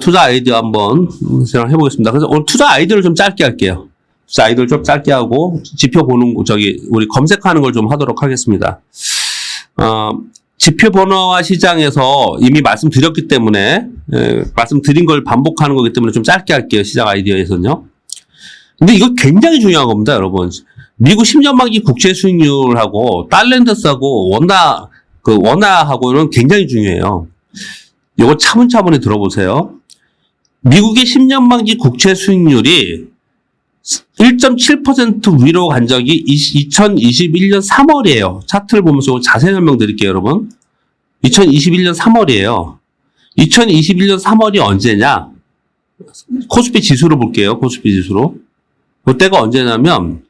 투자 아이디어 한번 생각해 보겠습니다. 그래서 오늘 투자 아이디어를 좀 짧게 할게요. 투자 아이디어를 좀 짧게 하고 지표 보는 거, 저기 우리 검색하는 걸 좀 하도록 하겠습니다. 어, 지표 번호화 시장에서 이미 말씀드렸기 때문에 예, 말씀드린 걸 반복하는 거기 때문에 좀 짧게 할게요. 시장 아이디어에서는요. 근데 이거 굉장히 중요한 겁니다, 여러분. 미국 10년 만기 국채 수익률하고 달랜드스하고 원화 그 원화하고는 굉장히 중요해요. 이거 차분차분히 들어보세요. 미국의 10년 만기 국채 수익률이 1.7% 위로 간 적이 2021년 3월이에요. 차트를 보면서 자세히 설명드릴게요, 여러분. 2021년 3월이에요. 2021년 3월이 언제냐? 코스피 지수로 볼게요. 코스피 지수로. 그때가 언제냐면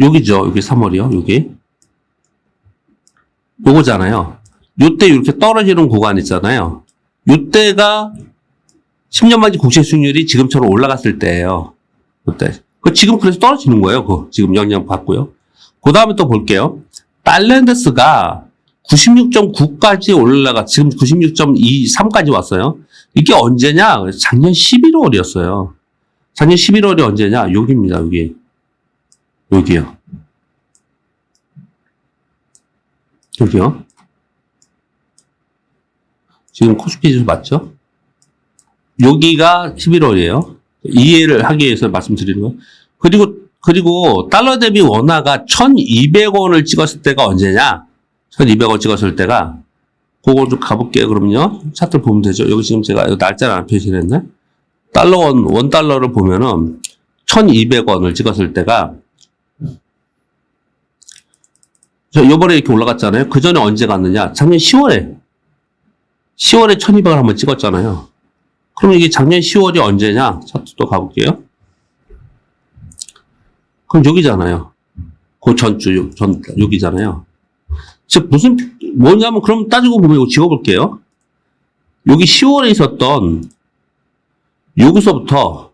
여기죠. 여기 3월이요. 여기. 요거잖아요. 요때 이렇게 떨어지는 구간 있잖아요. 요때가 10년 만기 국채 수익률이 지금처럼 올라갔을 때예요. 그때. 그 지금 그래서 떨어지는 거예요. 그 지금 영향 받고요. 그 다음에 또 볼게요. 달랜드스가 96.9까지 올라가 지금 96.23까지 왔어요. 이게 언제냐? 작년 11월이었어요. 작년 11월이 언제냐? 여기입니다. 여기. 여기요. 여기요. 지금 코스피 지수 맞죠? 여기가 11월이에요. 이해를 하기 위해서 말씀드리는 거. 그리고, 그리고 달러 대비 원화가 1200원을 찍었을 때가 언제냐? 1200원 찍었을 때가, 그거 좀 가볼게요. 그러면요. 차트 보면 되죠. 여기 지금 제가 날짜를 안 표시를 했네. 달러 원, 원 달러를 보면은 1200원을 찍었을 때가, 저 요번에 이렇게 올라갔잖아요. 그 전에 언제 갔느냐? 작년 10월에. 10월에 1200을 한번 찍었잖아요. 그럼 이게 작년 10월이 언제냐? 차트 또 가볼게요. 그럼 여기잖아요. 그 전주, 요- 전, 여기잖아요. 즉, 무슨, 뭐냐면, 그럼 따지고 보면 이거 지워볼게요. 여기 10월에 있었던, 여기서부터,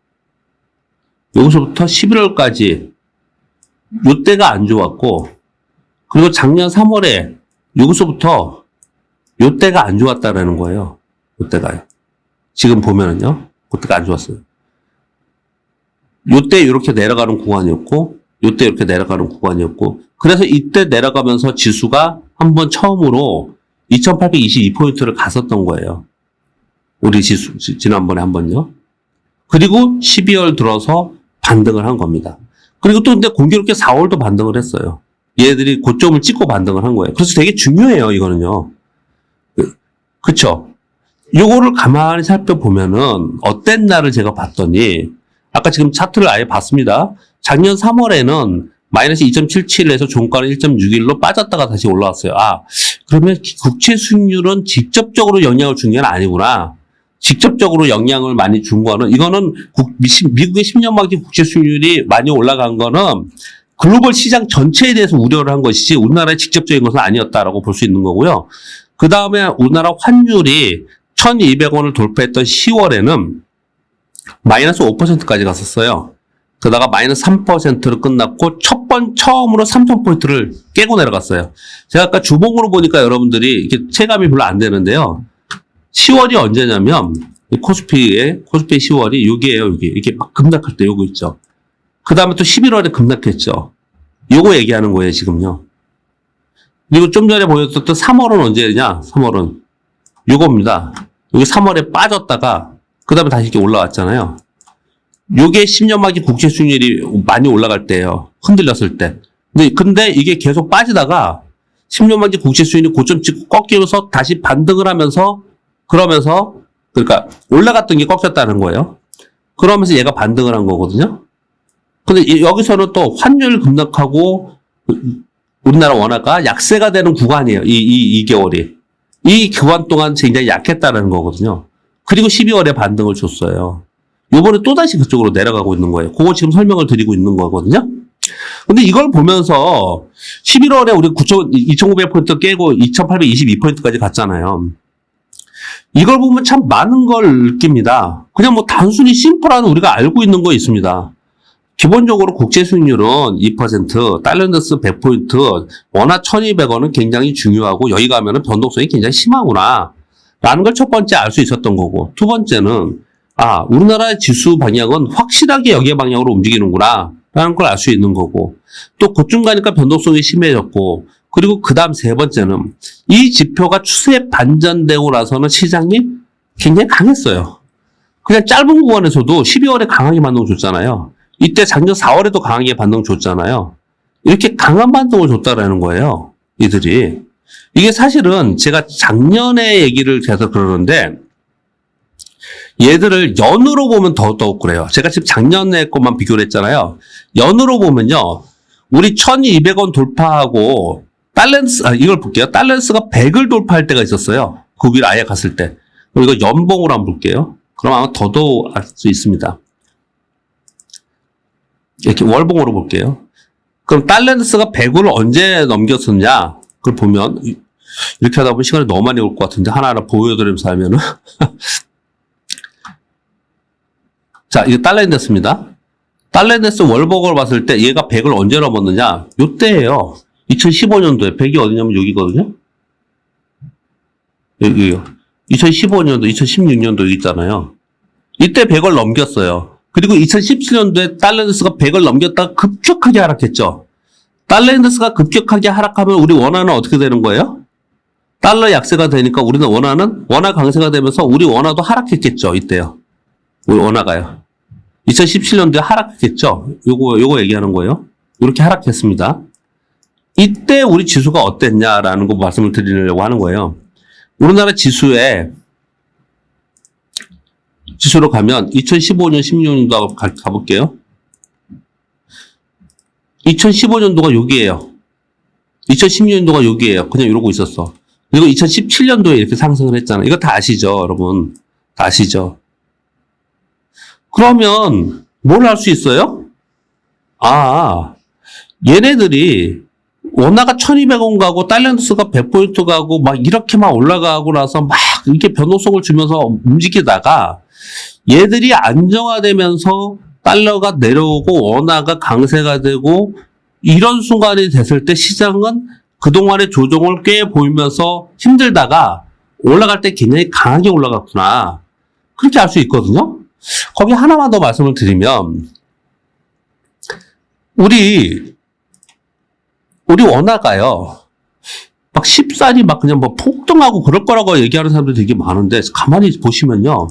여기서부터 11월까지, 요때가 안 좋았고, 그리고 작년 3월에, 여기서부터, 요때가 안 좋았다라는 거예요. 요때가요. 지금 보면은요, 그때가 안 좋았어요. 요때 이렇게 내려가는 구간이었고, 요때 이렇게 내려가는 구간이었고, 그래서 이때 내려가면서 지수가 한번 처음으로 2822포인트를 갔었던 거예요. 우리 지수, 지- 지난번에 한 번요. 그리고 12월 들어서 반등을 한 겁니다. 그리고 또 근데 공교롭게 4월도 반등을 했어요. 얘들이 고점을 찍고 반등을 한 거예요. 그래서 되게 중요해요, 이거는요. 그- 그쵸? 요거를 가만히 살펴보면은 어땠 날을 제가 봤더니 아까 지금 차트를 아예 봤습니다. 작년 3월에는 마이너스 2.77에서 종가는 1.61로 빠졌다가 다시 올라왔어요. 아, 그러면 국채 수익률은 직접적으로 영향을 준 게 아니구나. 직접적으로 영향을 많이 준 거는 이거는 국- 미- 미국의 10년 만기 국채 수익률이 많이 올라간 거는 글로벌 시장 전체에 대해서 우려를 한 것이지 우리나라의 직접적인 것은 아니었다라고 볼 수 있는 거고요. 그 다음에 우리나라 환율이 1200원을 돌파했던 10월에는 마이너스 5%까지 갔었어요. 그러다가 마이너스 3%로 끝났고 첫 번 처음으로 3,000포인트를 깨고 내려갔어요. 제가 아까 주봉으로 보니까 여러분들이 이렇게 체감이 별로 안 되는데요. 10월이 언제냐면 이 코스피의 코스피 10월이 여기에요. 여기 이렇게 막 급락할 때 요거 있죠. 그 다음에 또 11월에 급락했죠. 요거 얘기하는 거예요 지금요. 그리고 좀 전에 보였던 3월은 언제냐? 3월은 요겁니다. 여기 3월에 빠졌다가 그 다음에 다시 이렇게 올라왔잖아요. 요게 10년 만기 국채 수익률이 많이 올라갈 때예요. 흔들렸을 때. 근데, 근데 이게 계속 빠지다가 10년 만기 국채 수익률이 고점 찍고 꺾이면서 다시 반등을 하면서 그러면서 그러니까 올라갔던 게 꺾였다는 거예요. 그러면서 얘가 반등을 한 거거든요. 근데 이- 여기서는 또 환율 급락하고 우리나라 원화가 약세가 되는 구간이에요. 이, 이, 2개월이. 이 기간 동안 굉장히 약했다는 거거든요. 그리고 12월에 반등을 줬어요. 요번에 또다시 그쪽으로 내려가고 있는 거예요. 그거 지금 설명을 드리고 있는 거거든요. 근데 이걸 보면서 11월에 우리 9,000, 2,900포인트 깨고 2,822포인트까지 갔잖아요. 이걸 보면 참 많은 걸 느낍니다. 그냥 뭐 단순히 심플한 우리가 알고 있는 거 있습니다. 기본적으로 국제 수익률은 2%, 달러인더스 100포인트, 원화 1200원은 굉장히 중요하고 여기 가면은 변동성이 굉장히 심하구나. 라는 걸 첫 번째 알 수 있었던 거고, 두 번째는, 아, 우리나라의 지수 방향은 확실하게 여기의 방향으로 움직이는구나, 라는 걸 알 수 있는 거고, 또 고점 가니까 변동성이 심해졌고, 그리고 그 다음 세 번째는, 이 지표가 추세 반전되고 나서는 시장이 굉장히 강했어요. 그냥 짧은 구간에서도 12월에 강하게 반동 줬잖아요. 이때 작년 4월에도 강하게 반동 줬잖아요. 이렇게 강한 반동을 줬다라는 거예요. 이들이. 이게 사실은 제가 작년에 얘기를 해서 그러는데 얘들을 연으로 보면 더더욱 그래요. 제가 지금 작년에 것만 비교를 했잖아요. 연으로 보면요. 우리 1200원 돌파하고 달랜스, 아, 이걸 볼게요. 달랜스가 100을 돌파할 때가 있었어요. 그 위로 아예 갔을 때. 이거 연봉으로 한번 볼게요. 그럼 아마 더더욱 알 수 있습니다. 이렇게 월봉으로 볼게요. 그럼 달랜스가 100을 언제 넘겼었냐? 그걸 보면 이- 이렇게 하다 보면 시간이 너무 많이 올 것 같은데 하나하나 보여드리면서 하면은 자, 이게 달랜드스입니다. 달랜드스 월봉을 봤을 때 얘가 100을 언제 넘었느냐? 요때예요. 2015년도에 100이 어디냐면 여기거든요. 여기요. 2015년도, 2016년도 여기 있잖아요. 이때 100을 넘겼어요. 그리고 2017년도에 달랜드스가 100을 넘겼다가 급격하게 하락했죠. 달랜드스가 급격하게 하락하면 우리 원화는 어떻게 되는 거예요? 달러 약세가 되니까 우리는 원화는 원화 강세가 되면서 우리 원화도 하락했겠죠. 이때요. 우리 원화가요. 2017년도에 하락했겠죠. 요거 요거 얘기하는 거예요. 이렇게 하락했습니다. 이때 우리 지수가 어땠냐라는 거 말씀을 드리려고 하는 거예요. 우리나라 지수에 지수로 가면 2015년, 16년도 가, 가볼게요. 2015년도가 여기에요. 2016년도가 여기에요. 그냥 이러고 있었어. 그리고 2017년도에 이렇게 상승을 했잖아요. 이거 다 아시죠, 여러분? 다 아시죠? 그러면 뭘 할 수 있어요? 아, 얘네들이 원화가 1200원 가고 달란트스가 100포인트 가고 막 이렇게 막 올라가고 나서 막 이렇게 변동성을 주면서 움직이다가 얘들이 안정화되면서 달러가 내려오고 원화가 강세가 되고 이런 순간이 됐을 때 시장은 그동안의 조정을 꽤 보이면서 힘들다가 올라갈 때 굉장히 강하게 올라갔구나. 그렇게 알 수 있거든요. 거기 하나만 더 말씀을 드리면 우리 우리 원화가요. 막 십살이 막 그냥 뭐 폭등하고 그럴 거라고 얘기하는 사람들이 되게 많은데 가만히 보시면요.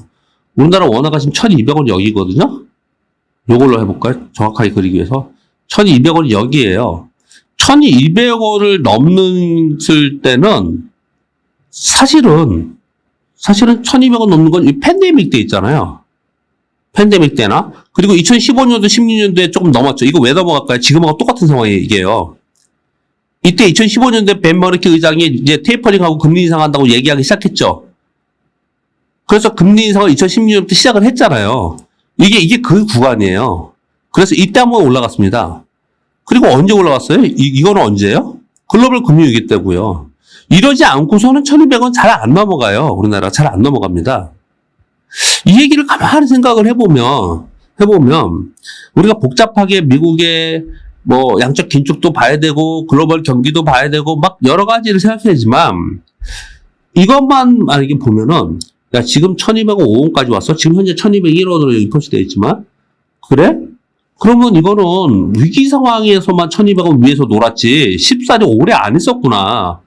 우리나라 원화가 지금 1200원 여기거든요. 요걸로 해볼까요? 정확하게 그리기 위해서. 1200원이 여기에요. 1200원을 넘는 때는 사실은 사실은 1200원 넘는 건 이 팬데믹 때 있잖아요. 팬데믹 때나 그리고 2015년도 16년도에 조금 넘었죠. 이거 왜 넘어갈까요? 지금하고 똑같은 상황이 이게요. 이때 2015년도에 벤 머리키 의장이 이제 테이퍼링하고 금리 인상한다고 얘기하기 시작했죠. 그래서 금리 인상을 2016년부터 시작을 했잖아요. 이게 이게 그 구간이에요. 그래서 이때 한번 올라갔습니다. 그리고 언제 올라갔어요? 이, 이거는 언제예요? 글로벌 금융위기 때고요. 이러지 않고서는 1200원 잘 안 넘어가요. 우리나라 잘 안 넘어갑니다. 이 얘기를 가만히 생각을 해보면, 해보면, 우리가 복잡하게 미국의 뭐 양적 긴축도 봐야 되고, 글로벌 경기도 봐야 되고, 막 여러 가지를 생각해야지만, 이것만 만약에 보면은, 야, 지금 1205원까지 왔어? 지금 현재 1201원으로 여기 표시되어 있지만, 그래? 그러면 이거는 위기 상황에서만 1200원 위에서 놀았지, 14리 오래 안 했었구나.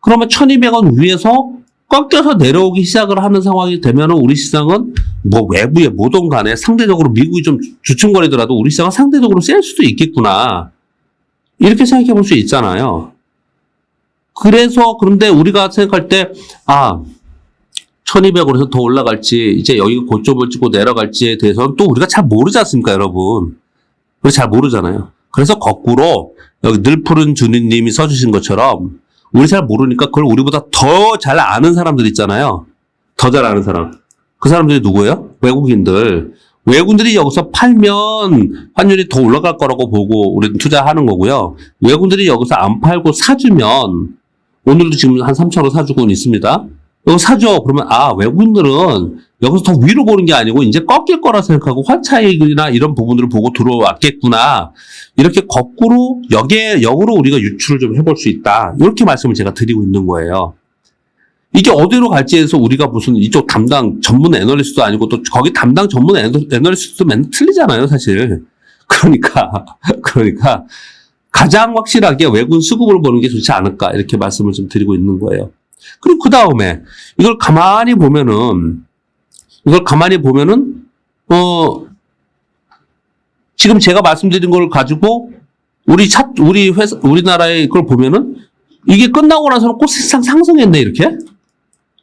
그러면 1200원 위에서 꺾여서 내려오기 시작을 하는 상황이 되면은 우리 시장은 뭐 외부에 뭐든 간에 상대적으로 미국이 좀 주춤거리더라도 우리 시장은 상대적으로 셀 수도 있겠구나. 이렇게 생각해 볼 수 있잖아요. 그래서 그런데 우리가 생각할 때, 아, 1200원에서 더 올라갈지, 이제 여기가 고점을 찍고 내려갈지에 대해서는 또 우리가 잘 모르지 않습니까, 여러분? 우리 잘 모르잖아요. 그래서 거꾸로 여기 늘 푸른 주님님이 써주신 것처럼 우리 잘 모르니까 그걸 우리보다 더 잘 아는 사람들 있잖아요. 더 잘 아는 사람. 그 사람들이 누구예요? 외국인들. 외국인들이 여기서 팔면 환율이 더 올라갈 거라고 보고 우리는 투자하는 거고요. 외국인들이 여기서 안 팔고 사주면 오늘도 지금 한 3천원 사주고는 있습니다. 이거 사죠. 그러면 아 외국인들은 여기서 더 위로 보는 게 아니고 이제 꺾일 거라 생각하고 환차익이나 이런 부분들을 보고 들어왔겠구나. 이렇게 거꾸로 역에 역으로 우리가 유출을 좀 해볼 수 있다. 이렇게 말씀을 제가 드리고 있는 거예요. 이게 어디로 갈지에서 우리가 무슨 이쪽 담당 전문 애널리스트도 아니고 또 거기 담당 전문 애널- 애널리스트도 맨날 틀리잖아요, 사실. 그러니까, 그러니까 가장 확실하게 외군 수급을 보는 게 좋지 않을까 이렇게 말씀을 좀 드리고 있는 거예요. 그리고 그 다음에 이걸 가만히 보면은 이걸 가만히 보면은 어 지금 제가 말씀드린 걸 가지고 우리 차 우리 회사 우리나라의 걸 보면은 이게 끝나고 나서는 꽃세상 상승했네 이렇게?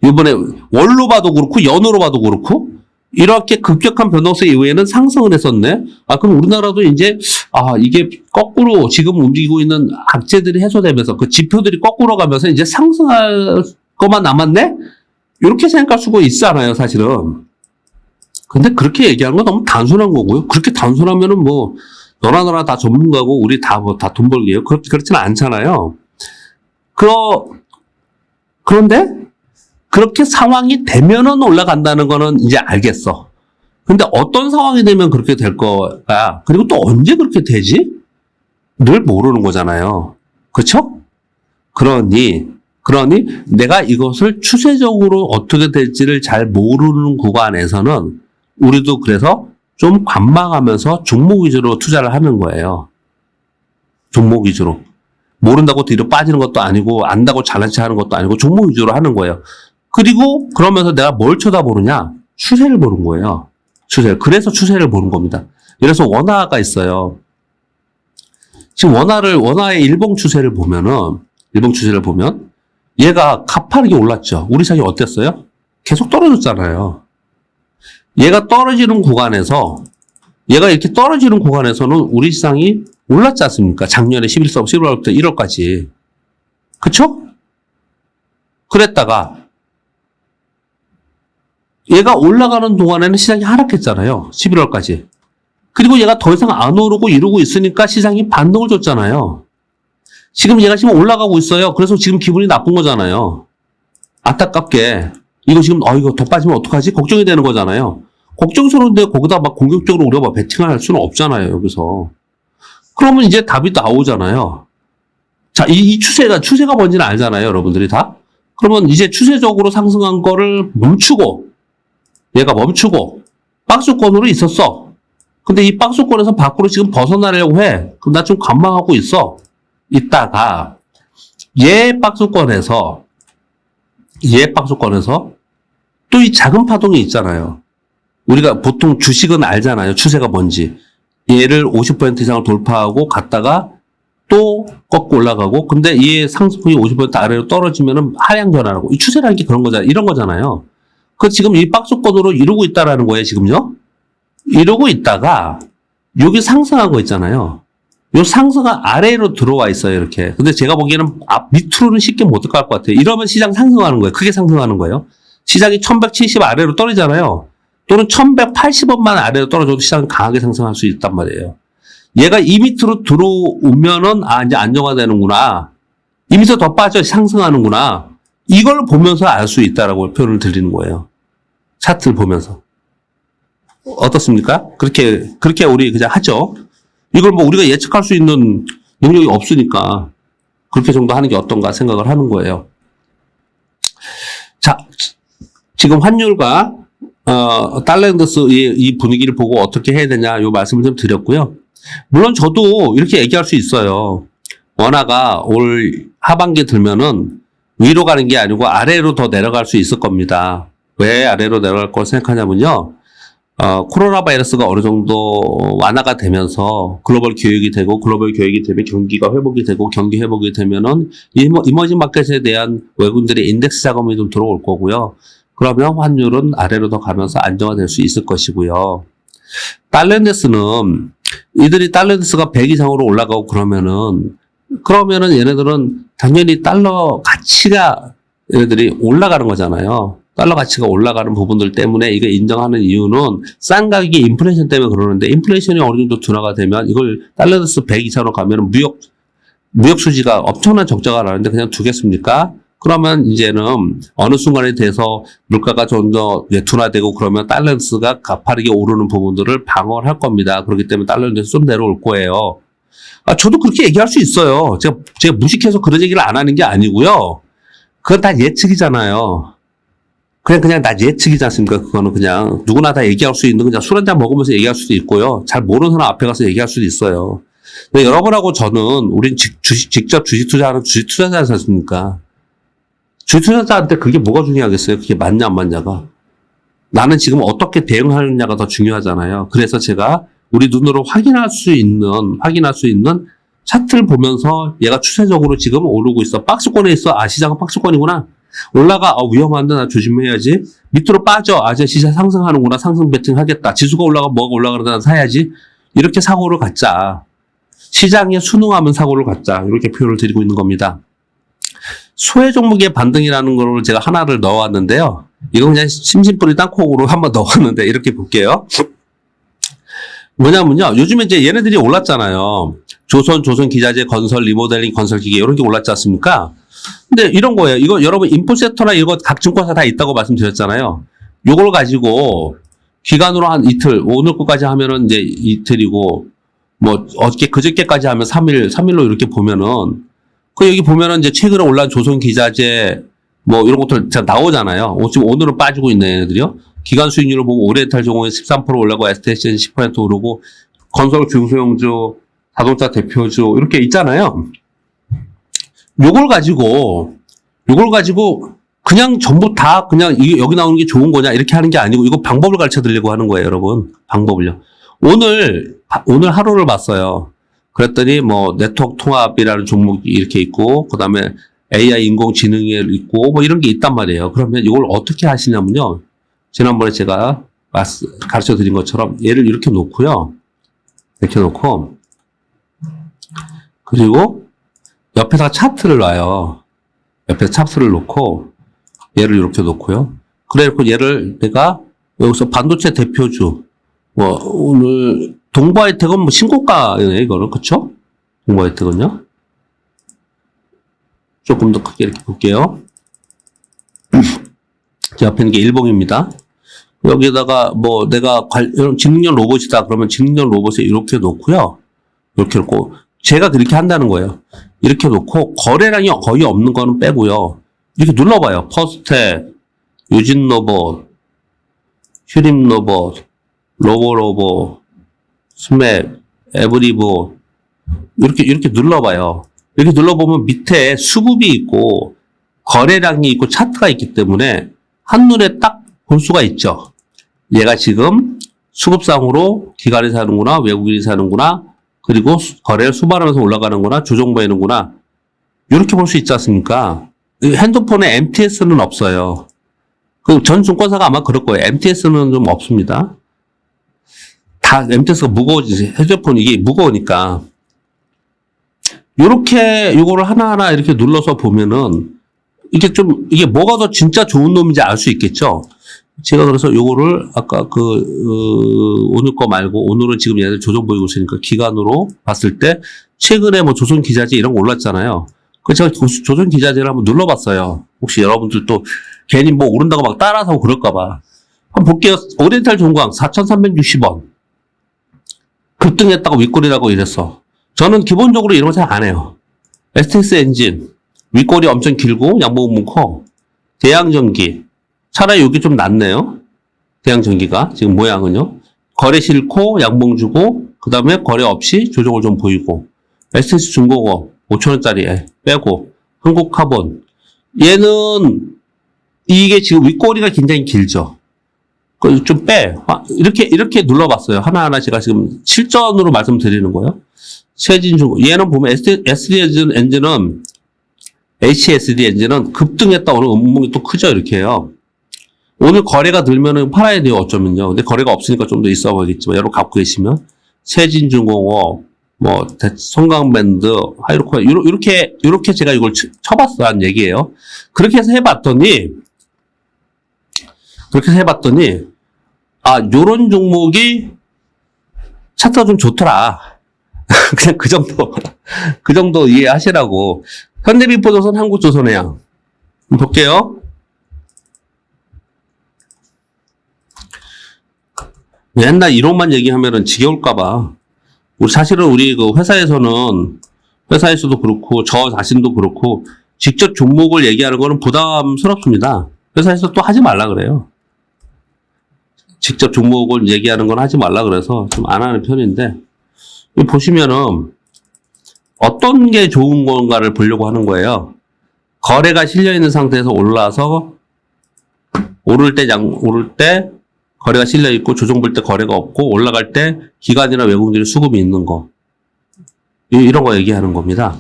이번에 월로 봐도 그렇고 연으로 봐도 그렇고 이렇게 급격한 변동성 이후에는 상승을 했었네. 아 그럼 우리나라도 이제 아 이게 거꾸로 지금 움직이고 있는 악재들이 해소되면서 그 지표들이 거꾸로 가면서 이제 상승할 것만 남았네. 이렇게 생각할 수가 있잖아요, 사실은. 근데 그렇게 얘기하는 건 너무 단순한 거고요. 그렇게 단순하면은 뭐 너나 너나 다 전문가고 우리 다 뭐 다 돈 벌게요. 그, 그렇지는 않잖아요. 그러 그런데 그렇게 상황이 되면은 올라간다는 거는 이제 알겠어. 근데 어떤 상황이 되면 그렇게 될 거야? 그리고 또 언제 그렇게 되지? 를 모르는 거잖아요. 그쵸? 그러니, 그러니 내가 이것을 추세적으로 어떻게 될지를 잘 모르는 구간에서는 우리도 그래서 좀 관망하면서 종목 위주로 투자를 하는 거예요. 종목 위주로. 모른다고 뒤로 빠지는 것도 아니고, 안다고 잘난 체 하는 것도 아니고, 종목 위주로 하는 거예요. 그리고 그러면서 내가 뭘 쳐다보느냐? 추세를 보는 거예요. 추세. 그래서 추세를 보는 겁니다. 그래서 원화가 있어요. 지금 원화를, 원화의 일봉 추세를 보면은, 일봉 추세를 보면, 얘가 가파르게 올랐죠. 우리 시장이 어땠어요? 계속 떨어졌잖아요. 얘가 떨어지는 구간에서, 얘가 이렇게 떨어지는 구간에서는 우리 시장이 올랐지 않습니까? 작년에 11월, 11월부터 1월까지. 그쵸? 그랬다가, 얘가 올라가는 동안에는 시장이 하락했잖아요. 11월까지. 그리고 얘가 더 이상 안 오르고 이러고 있으니까 시장이 반등을 줬잖아요. 지금 얘가 지금 올라가고 있어요. 그래서 지금 기분이 나쁜 거잖아요. 안타깝게. 이거 지금, 어, 이거 더 빠지면 어떡하지? 걱정이 되는 거잖아요. 걱정스러운데 거기다 막 공격적으로 우리가 막 베팅을 할 수는 없잖아요, 여기서. 그러면 이제 답이 나오잖아요. 자, 이, 이 추세가, 추세가 뭔지는 알잖아요, 여러분들이 다. 그러면 이제 추세적으로 상승한 거를 멈추고, 얘가 멈추고 박스권으로 있었어. 근데 이 박스권에서 밖으로 지금 벗어나려고 해. 그럼 나 좀 관망하고 있어. 있다가 얘 박스권에서 얘 박스권에서 또 이 작은 파동이 있잖아요. 우리가 보통 주식은 알잖아요. 추세가 뭔지. 얘를 50% 이상을 돌파하고 갔다가 또 꺾고 올라가고 근데 얘 상승폭이 50% 아래로 떨어지면은 하향 전환하고 이 추세라는 게 그런 거잖아요. 이런 거잖아요. 그 지금 이 박스권으로 이루고 있다라는 거예요, 지금요. 이러고 있다가 여기 상승한 거 있잖아요. 요 상승한 아래로 들어와 있어요, 이렇게. 근데 제가 보기에는 앞 밑으로는 쉽게 못 들어갈 것 같아요. 이러면 시장 상승하는 거예요. 크게 상승하는 거예요. 시장이 1170 아래로 떨어지잖아요. 또는 1180원만 아래로 떨어져도 시장은 강하게 상승할 수 있단 말이에요. 얘가 이 밑으로 들어오면은 아 이제 안정화되는구나. 이 밑으로 더 빠져 상승하는구나. 이걸 보면서 알 수 있다라고 표현을 드리는 거예요. 차트를 보면서. 어떻습니까? 그렇게, 그렇게 우리 그냥 하죠. 이걸 뭐 우리가 예측할 수 있는 능력이 없으니까 그렇게 정도 하는 게 어떤가 생각을 하는 거예요. 자, 지금 환율과 어, 달러인더스 이, 이 분위기를 보고 어떻게 해야 되냐 요 말씀을 좀 드렸고요. 물론 저도 이렇게 얘기할 수 있어요. 원화가 올 하반기 들면은 위로 가는 게 아니고 아래로 더 내려갈 수 있을 겁니다. 왜 아래로 내려갈 걸 생각하냐면요. 어, 코로나 바이러스가 어느 정도 완화가 되면서 글로벌 교육이 되고 글로벌 교육이 되면 경기가 회복이 되고 경기 회복이 되면은 이머, 이머징 마켓에 대한 외국인들의 인덱스 자금이 좀 들어올 거고요. 그러면 환율은 아래로 더 가면서 안정화될 수 있을 것이고요. 달러인데스는 이들이 달러인데스가 100 이상으로 올라가고 그러면은 그러면은 얘네들은 당연히 달러 가치가 얘네들이 올라가는 거잖아요. 달러 가치가 올라가는 부분들 때문에 이거 인정하는 이유는 싼 가격이 인플레이션 때문에 그러는데 인플레이션이 어느 정도 둔화가 되면 이걸 달러스 100 이상으로 가면 무역 무역 수지가 엄청난 적자가 나는데 그냥 두겠습니까? 그러면 이제는 어느 순간에 대해서 물가가 좀 더 둔화되고 그러면 달러스가 가파르게 오르는 부분들을 방어를 할 겁니다. 그렇기 때문에 달러스 좀 내려올 거예요. 아, 저도 그렇게 얘기할 수 있어요. 제가, 제가 무식해서 그런 얘기를 안 하는 게 아니고요. 그건 다 예측이잖아요. 그냥 그냥 다 예측이지 않습니까? 그거는 그냥 누구나 다 얘기할 수 있는 그냥 술 한잔 먹으면서 얘기할 수도 있고요. 잘 모르는 사람 앞에 가서 얘기할 수도 있어요. 근데 여러분하고 저는 우린 직, 주식, 직접 주식 투자하는 주식 투자자지 않습니까? 주식 투자자한테 그게 뭐가 중요하겠어요? 그게 맞냐 안 맞냐가. 나는 지금 어떻게 대응하느냐가 더 중요하잖아요. 그래서 제가 우리 눈으로 확인할 수 있는, 확인할 수 있는 차트를 보면서 얘가 추세적으로 지금 오르고 있어. 박스권에 있어. 아, 시장은 박스권이구나. 올라가. 어, 위험한데 나 조심해야지. 밑으로 빠져. 아, 제 시장 상승하는구나. 상승 배팅 하겠다. 지수가 올라가 뭐가 올라가는데 난 사야지. 이렇게 사고를 갖자. 시장에 순응하면 사고를 갖자. 이렇게 표현을 드리고 있는 겁니다. 소외 종목의 반등이라는 걸 제가 하나를 넣어왔는데요. 이건 그냥 심심뿌리 땅콩으로 한번 넣었는데 이렇게 볼게요. 뭐냐면요. 요즘에 이제 얘네들이 올랐잖아요. 조선, 조선 기자재, 건설, 리모델링, 건설 기계 이런 게 올랐지 않습니까? 근데 이런 거예요. 이거 여러분 인포세터나 이거 각 증권사 다 있다고 말씀드렸잖아요. 요걸 가지고 기간으로 한 이틀, 오늘 거까지 하면은 이제 이틀이고 뭐 어저께 그저께까지 하면 3일, 3일로 이렇게 보면은 그 여기 보면은 이제 최근에 올라온 조선 기자재 뭐 이런 것들 다 나오잖아요. 어, 지금 오늘은 빠지고 있는 얘네들이요. 기간 수익률을 보고 오리엔탈 종목이 13% 올라고 STS는 10% 오르고 건설 중소형주 자동차 대표주 이렇게 있잖아요. 요걸 가지고 요걸 가지고 그냥 전부 다 그냥 여기 나오는 게 좋은 거냐 이렇게 하는 게 아니고 이거 방법을 가르쳐 드리려고 하는 거예요, 여러분. 방법을요. 오늘 바- 오늘 하루를 봤어요. 그랬더니 뭐 네트워크 통합이라는 종목이 이렇게 있고 그다음에 AI 인공지능이 있고 뭐 이런 게 있단 말이에요. 그러면 이걸 어떻게 하시냐면요. 지난번에 제가 가르쳐 드린 것처럼 얘를 이렇게 놓고요. 이렇게 놓고 그리고 옆에다가 차트를 놔요. 옆에 차트를 놓고 얘를 이렇게 놓고요. 그래놓고 얘를 내가 여기서 반도체 대표주 뭐 오늘 동부하이텍은 뭐 신고가예요 이거는 그쵸? 동부하이텍은요. 조금 더 크게 이렇게 볼게요. 제 앞에 있는 게 일봉입니다. 여기다가 뭐 내가 관, 직능형 로봇이다 그러면 직능형 로봇에 이렇게 놓고요. 이렇게 놓고 제가 그렇게 한다는 거예요. 이렇게 놓고 거래량이 거의 없는 거는 빼고요. 이렇게 눌러봐요. 퍼스텍, 유진 로봇, 휴림 로봇, 로보 로봇, 스맵, 에브리보 이렇게 이렇게 눌러봐요. 이렇게 눌러보면 밑에 수급이 있고 거래량이 있고 차트가 있기 때문에 한눈에 딱 볼 수가 있죠. 얘가 지금 수급상으로 기관이 사는구나, 외국인이 사는구나, 그리고 수- 거래를 수반하면서 올라가는구나, 조정보이는구나. 이렇게 볼 수 있지 않습니까? 이 핸드폰에 MTS는 없어요. 그전 증권사가 아마 그럴 거예요. MTS는 좀 없습니다. 다 MTS가 무거워지지. 핸드폰 이게 무거우니까. 요렇게 요거를 하나하나 이렇게 눌러서 보면은 이게 좀 이게 뭐가 더 진짜 좋은 놈인지 알 수 있겠죠. 제가 그래서 요거를 아까 그 어, 오늘 거 말고 오늘은 지금 얘네들 조정 보이고 있으니까 기간으로 봤을 때 최근에 뭐 조선 기자재 이런 거 올랐잖아요. 그 제가 조- 조선 기자재를 한번 눌러봤어요. 혹시 여러분들 또 괜히 뭐 오른다고 막 따라서 그럴까봐 한번 볼게요. 오리엔탈 종광 4,360원 급등했다고 윗골이라고 이랬어. 저는 기본적으로 이런 거 잘 안 해요. STS 엔진 윗골이 엄청 길고 양봉은 커. 대양전기 차라리 여기 좀 낫네요. 대양전기가 지금 모양은요. 거래 싫고 양봉 주고 그 다음에 거래 없이 조정을 좀 보이고 STS 중공업 5천원짜리 빼고 한국카본 얘는 이게 지금 윗꼬리가 굉장히 길죠. 그좀 빼. 아, 이렇게 이렇게 눌러봤어요. 하나하나 제가 지금 실전으로 말씀드리는 거예요. 세진중 얘는 보면 SD 엔진, 엔진은 HSD 엔진은 급등했다 오늘 음봉이 또 크죠 이렇게요. 오늘 거래가 늘면은 팔아야 돼요 어쩌면요. 근데 거래가 없으니까 좀 더 있어 보이겠지만 여러분 갖고 계시면 세진중공업 뭐 대- 성강밴드 하이로코 요러- 요렇게 요렇게 제가 이걸 쳐- 쳐봤어 한 얘기예요. 그렇게 해서 해봤더니 그렇게 해서 해봤더니 아 요런 종목이 차트가 좀 좋더라. 그냥 그 정도 그 정도 이해하시라고 현대비포조선 한국조선해양 볼게요. 맨날 이론만 얘기하면은 지겨울까봐. 우리 사실은 우리 그 회사에서는 회사에서도 그렇고 저 자신도 그렇고 직접 종목을 얘기하는 거는 부담스럽습니다. 회사에서 또 하지 말라 그래요. 직접 종목을 얘기하는 건 하지 말라 그래서 좀 안 하는 편인데 보시면은 어떤 게 좋은 건가를 보려고 하는 거예요. 거래가 실려 있는 상태에서 올라서 오를 때 장, 오를 때 거래가 실려 있고 조정 볼 때 거래가 없고 올라갈 때 기관이나 외국인들이 수급이 있는 거. 이- 이런 거 얘기하는 겁니다.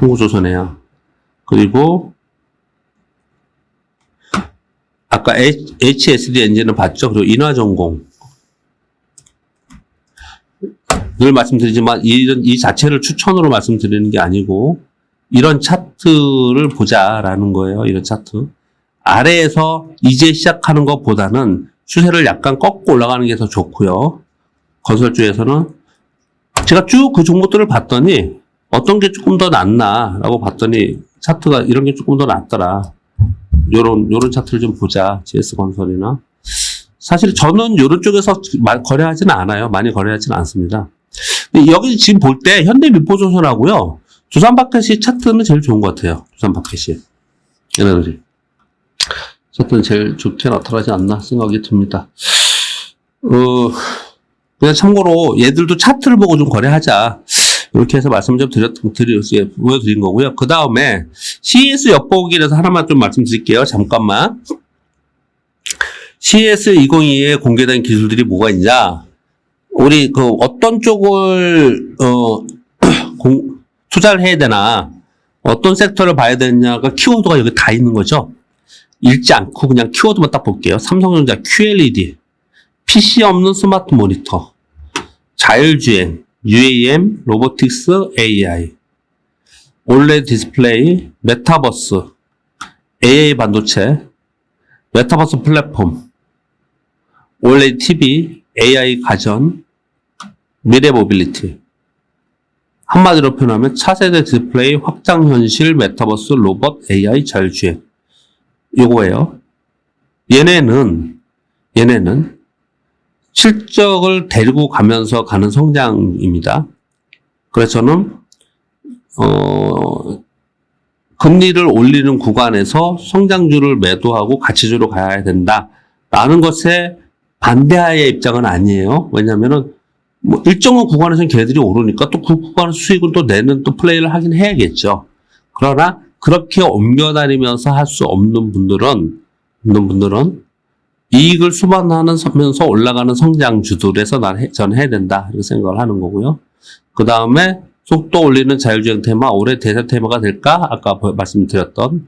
홍보조선해야. 그리고 아까 HSD 엔진은 봤죠? 그리고 인화전공. 늘 말씀드리지만 이런 이 자체를 추천으로 말씀드리는 게 아니고 이런 차트를 보자라는 거예요. 이런 차트. 아래에서 이제 시작하는 것보다는 추세를 약간 꺾고 올라가는 게 더 좋고요. 건설주에서는 제가 쭉 그 종목들을 봤더니 어떤 게 조금 더 낫나라고 봤더니 차트가 이런 게 조금 더 낫더라. 요런 요런 차트를 좀 보자. GS 건설이나 사실 저는 요런 쪽에서 마- 거래하지는 않아요. 많이 거래하지는 않습니다. 여기 지금 볼 때 현대 미포조선하고요. 두산 바켓이 차트는 제일 좋은 것 같아요. 두산 바켓이 얘네들이 차트는 제일 좋게 나타나지 않나 생각이 듭니다. 어 그냥 참고로 얘들도 차트를 보고 좀 거래하자. 이렇게 해서 말씀 좀 드렸, 드리, 예, 보여드린 거고요. 그 다음에 CS 엿보기에서 하나만 좀 말씀드릴게요. 잠깐만. CS 2022에 공개된 기술들이 뭐가 있냐? 우리 그 어떤 쪽을 어 공, 투자를 해야 되나? 어떤 섹터를 봐야 되냐가 키워드가 여기 다 있는 거죠. 읽지 않고 그냥 키워드만 딱 볼게요. 삼성전자 QLED, PC 없는 스마트 모니터, 자율주행, UAM, 로보틱스, AI, 올레드 디스플레이, 메타버스, AA 반도체, 메타버스 플랫폼, 올레드 TV, AI 가전, 미래 모빌리티. 한마디로 표현하면 차세대 디스플레이, 확장 현실, 메타버스, 로봇, AI, 자율주행. 요거예요. 얘네는, 얘네는 실적을 데리고 가면서 가는 성장입니다. 그래서 저는, 어, 금리를 올리는 구간에서 성장주를 매도하고 가치주로 가야 된다. 라는 것에 반대하의 입장은 아니에요. 왜냐면은, 뭐, 일정한 구간에서는 걔들이 오르니까 또 그 구간에서 수익을 또 내는 또 플레이를 하긴 해야겠죠. 그러나, 그렇게 옮겨다니면서 할 수 없는 분들은, 없는 분들은 이익을 수반하면서 올라가는 성장주들에서 저는 해야 된다. 이렇게 생각을 하는 거고요. 그 다음에 속도 올리는 자율주행 테마, 올해 대세 테마가 될까? 아까 보- 말씀드렸던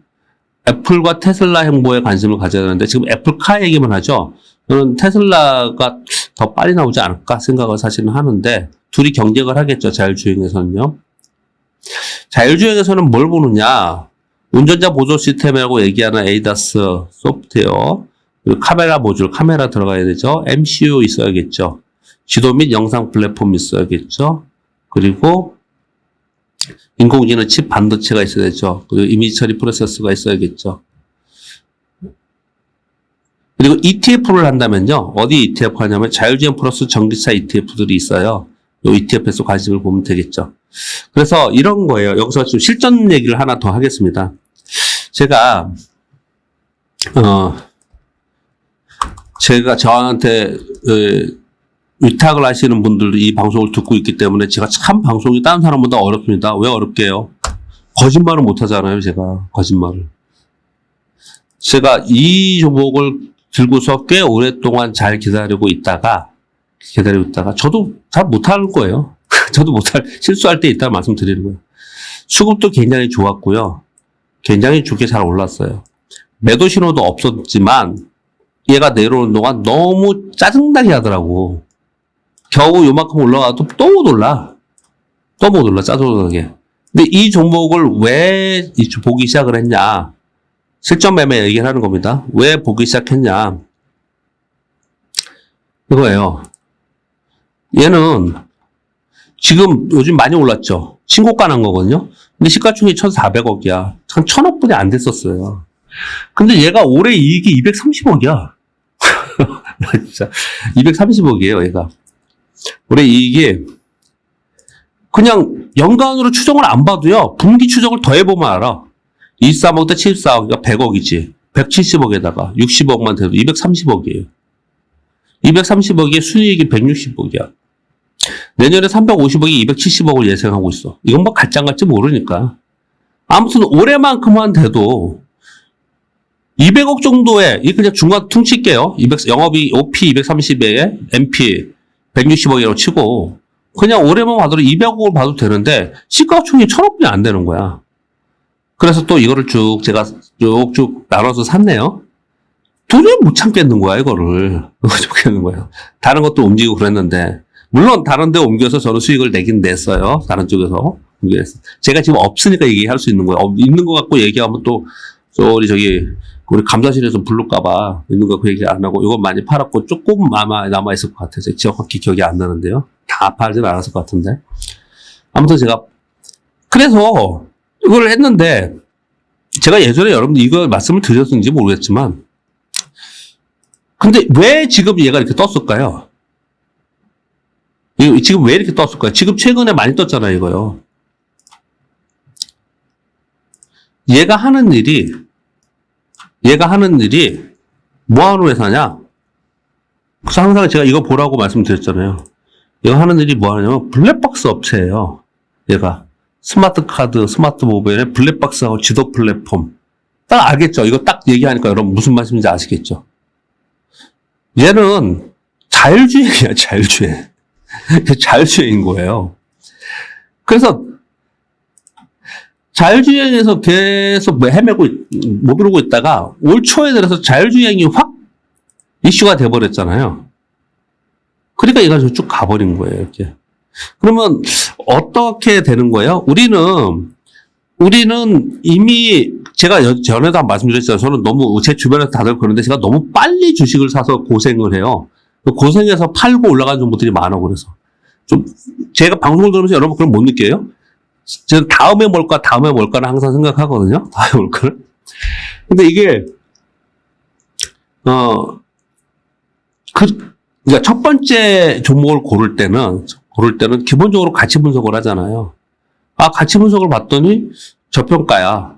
애플과 테슬라 행보에 관심을 가져야 되는데 지금 애플카 얘기만 하죠. 저는 테슬라가 더 빨리 나오지 않을까 생각을 사실은 하는데 둘이 경쟁을 하겠죠. 자율주행에서는요. 자율주행에서는 뭘 보느냐? 운전자 보조 시스템이라고 얘기하는 에이다스 소프트웨어, 카메라 모듈, 카메라 들어가야 되죠. MCU 있어야겠죠. 지도 및 영상 플랫폼 있어야겠죠. 그리고 인공지능 칩 반도체가 있어야 되죠. 그리고 이미지 처리 프로세서가 있어야겠죠. 그리고 ETF를 한다면요. 어디 ETF 하냐면 자율주행 플러스 전기차 ETF들이 있어요. 이 ETF에서 관심을 보면 되겠죠. 그래서 이런 거예요. 여기서 좀 실전 얘기를 하나 더 하겠습니다. 제가 어 제가 저한테 에, 위탁을 하시는 분들도 이 방송을 듣고 있기 때문에 제가 참 방송이 다른 사람보다 어렵습니다. 왜 어렵게요? 거짓말을 못 하잖아요, 제가. 거짓말을. 제가 이 종목을 들고서 꽤 오랫동안 잘 기다리고 있다가, 기다리고 있다가, 저도 잘 못할 거예요. 저도 못할, 실수할 때 있다는 말씀 드리는 거예요. 수급도 굉장히 좋았고요. 굉장히 좋게 잘 올랐어요. 매도 신호도 없었지만, 얘가 내려오는 동안 너무 짜증나게 하더라고. 겨우 요만큼 올라가도 또 못 올라. 또 못 올라, 짜증나게. 근데 이 종목을 왜 이- 보기 시작을 했냐. 실전 매매 얘기를 하는 겁니다. 왜 보기 시작했냐. 이거예요. 얘는 지금 요즘 많이 올랐죠. 신고가 난 거거든요. 근데 시가총액이 1,400억이야. 한 1,000억 분이 안 됐었어요. 근데 얘가 올해 이익이 230억이야. 진짜 230억이에요, 얘가. 올해 이익이 그냥 연간으로 추정을 안 봐도요, 분기 추정을 더해보면 알아. 23억 대 74억이니까 100억이지. 170억에다가 60억만 돼도 230억이에요. 230억에 순이익이 160억이야. 내년에 350억이 270억을 예상하고 있어. 이건 뭐 가짜인지 모르니까. 아무튼 올해만큼만 돼도 200억 정도의, 이 그냥 중간 퉁칠게요. 200, 영업이 OP 230에 MP 160억이라고 치고, 그냥 올해만 봐도 200억을 봐도 되는데, 시가총이 1000억이 안 되는 거야. 그래서 또 이거를 쭉 제가 쭉쭉 나눠서 샀네요. 도저히 못 참겠는 거야, 이거를. 못 참겠는 거예요. 다른 것도 움직이고 그랬는데, 물론 다른 데 옮겨서 저는 수익을 내긴 냈어요. 다른 쪽에서. 제가 지금 없으니까 얘기할 수 있는 거예요. 없- 있는 것 같고 얘기하면 또, 저 우리 저기, 우리 감사실에서 부를까봐 있는 거 그 얘기 안 하고, 이거 많이 팔았고, 조금 아마 남아 있을 것 같아서, 정확히 기억이 안 나는데요. 다 팔진 않았을 것 같은데. 아무튼 제가, 그래서, 이걸 했는데, 제가 예전에 여러분들 이거 말씀을 드렸는지 모르겠지만, 근데 왜 지금 얘가 이렇게 떴을까요? 이- 지금 왜 이렇게 떴을까요? 지금 최근에 많이 떴잖아요, 이거요. 얘가 하는 일이, 얘가 하는 일이 뭐 하는 회사냐? 그래서 항상 제가 이거 보라고 말씀드렸잖아요. 얘가 하는 일이 뭐 하냐면 블랙박스 업체예요. 얘가. 스마트 카드, 스마트 모바일의 블랙박스하고 지도 플랫폼. 딱 알겠죠? 이거 딱 얘기하니까 여러분 무슨 말씀인지 아시겠죠? 얘는 자율주행이야, 자율주행. 자율주행인 거예요. 그래서 자율주행에서 계속 뭐 헤매고, 있- 못 이루고 있다가 올 초에 들어서 자율주행이 확 이슈가 돼버렸잖아요. 그러니까 얘가 쭉 가버린 거예요, 이렇게. 그러면 어떻게 되는 거예요? 우리는 우리는 이미 제가 여- 전에도 한 말씀드렸잖아요. 저는 너무 제 주변에서 다들 그러는데 제가 너무 빨리 주식을 사서 고생을 해요. 고생해서 팔고 올라가는 정보들이 많아 그래서 좀 제가 방송을 들으면서 여러분 그럼 못 느껴요? 저는 다음에 뭘까 다음에 뭘까를 항상 생각하거든요. 다음에 뭘까를. 근데 이게 어그 그러니까 첫 번째 종목을 고를 때는 고를 때는 기본적으로 가치 분석을 하잖아요. 아 가치 분석을 봤더니 저평가야.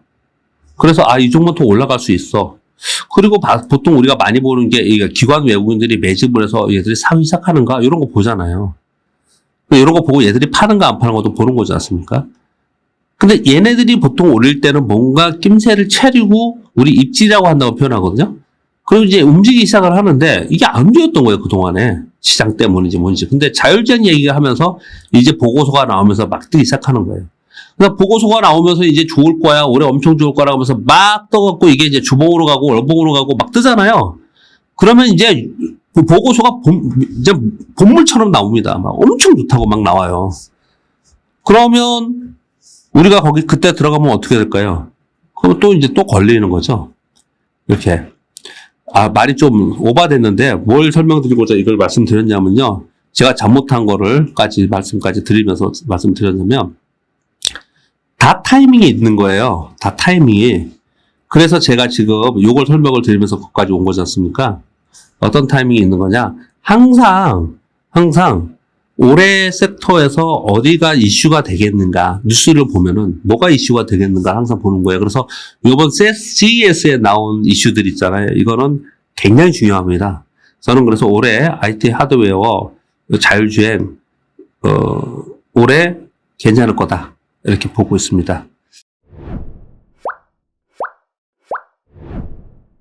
그래서 아 이 종목 더 올라갈 수 있어. 그리고 바- 보통 우리가 많이 보는 게 기관 외국인들이 매집을 해서 얘들이 사기 시작하는가 이런 거 보잖아요. 이런 거 보고 얘들이 파는가 안 파는 것도 보는 거지 않습니까? 근데 얘네들이 보통 올릴 때는 뭔가 낌새를 차리고 우리 입지라고 한다고 표현하거든요. 그리고 이제 움직이기 시작을 하는데 이게 안 되었던 거예요, 그동안에. 시장 때문인지 뭔지. 근데 자율주행 얘기를 하면서 이제 보고서가 나오면서 막 뜨기 시작하는 거예요. 그러니까 보고서가 나오면서 이제 좋을 거야, 올해 엄청 좋을 거라고 하면서 막 떠갖고 이게 이제 주봉으로 가고 월봉으로 가고 막 뜨잖아요. 그러면 이제 그 보고서가 본, 이제 본물처럼 나옵니다. 막 엄청 좋다고 막 나와요. 그러면 우리가 거기 그때 들어가면 어떻게 될까요? 그럼 또 이제 또 걸리는 거죠. 이렇게. 아, 말이 좀 오바됐는데 뭘 설명드리고자 이걸 말씀드렸냐면요. 제가 잘못한 거를까지 말씀까지 드리면서 말씀드렸냐면 다 타이밍이 있는 거예요. 다 타이밍이. 그래서 제가 지금 요걸 설명을 드리면서 거기까지 온 거지 않습니까? 어떤 타이밍이 있는 거냐? 항상, 항상 올해 섹터에서 어디가 이슈가 되겠는가? 뉴스를 보면은 뭐가 이슈가 되겠는가 항상 보는 거예요. 그래서 이번 CES에 나온 이슈들 있잖아요. 이거는 굉장히 중요합니다. 저는 그래서 올해 IT 하드웨어 자율주행, 어, 올해 괜찮을 거다. 이렇게 보고 있습니다.